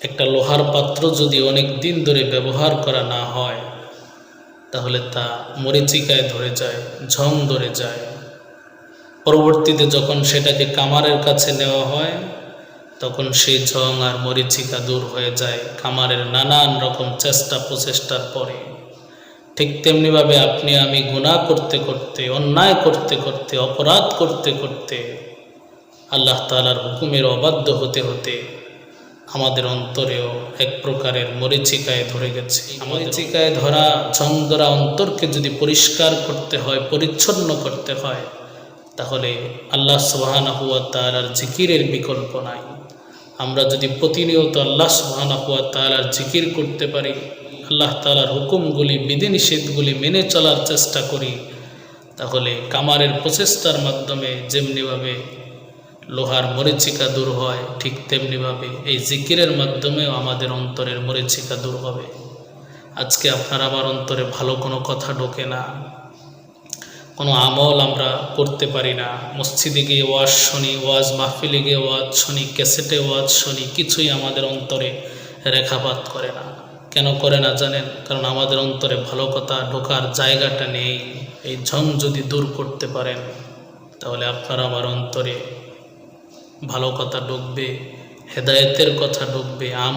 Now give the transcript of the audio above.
একটা লোহার পাত্র যদি অনেক দিন ধরে ব্যবহার করা না হয়, তাহলে তা মরিচিকায় ধরে যায়, ঝং ধরে যায়। পরবর্তীতে যখন সেটাকে কামারের কাছে নেওয়া হয়, তখন সেই ঝং আর মরিচিকা দূর হয়ে যায় কামারের নানান রকম চেষ্টা প্রচেষ্টার পরে। ঠিক তেমনিভাবে আপনি আমি গুনাহ করতে করতে, অন্যায় করতে করতে, অপরাধ করতে করতে আল্লাহ তালার হুকুমের অবাধ্য হতে হতে আমাদের অন্তরেও এক প্রকারের মরিচিকায় ধরে গেছে। মরিচিকায় ধরা ছন্দরা অন্তরকে যদি পরিষ্কার করতে হয় পরিচ্ছন্ন করতে হয় তাহলে আল্লাহ সুবাহানা হুয়া তালার জিকিরের বিকল্প নাই। আমরা যদি প্রতিনিয়ত আল্লাহ সুবাহানা হুয়া তালার জিকির করতে পারি আল্লাহ তালার হুকুমগুলি বিধিনিষেধগুলি মেনে চলার চেষ্টা করি তাহলে কামারের প্রচেষ্টার মাধ্যমে যেমনিভাবে লোহার মরিচিকা দূর হয়, ঠিক তেমনিভাবে এই জিকিরের মাধ্যমেও আমাদের অন্তরের মরিচিকা দূর হবে। আজকে আপনার আমার অন্তরে ভালো কোনো কথা ঢোকে না। কোনো আমল আমরা করতে পারি না। মসজিদে গিয়ে ওয়াজ শুনি, ওয়াজ মাহফিলে গিয়ে ওয়াজ শুনি, ক্যাসেটে ওয়াজ শুনি, কিছুই আমাদের অন্তরে রেখাপাত করে না। কেন করে না জানেন? কারণ আমাদের অন্তরে ভালো কথা ঢোকার জায়গাটা নেই। এই ঝং যদি দূর করতে পারেন, তাহলে আপনার আমার অন্তরে ভালো কথা ঢুকবে হেদায়েতের কথা ঢুকবে আম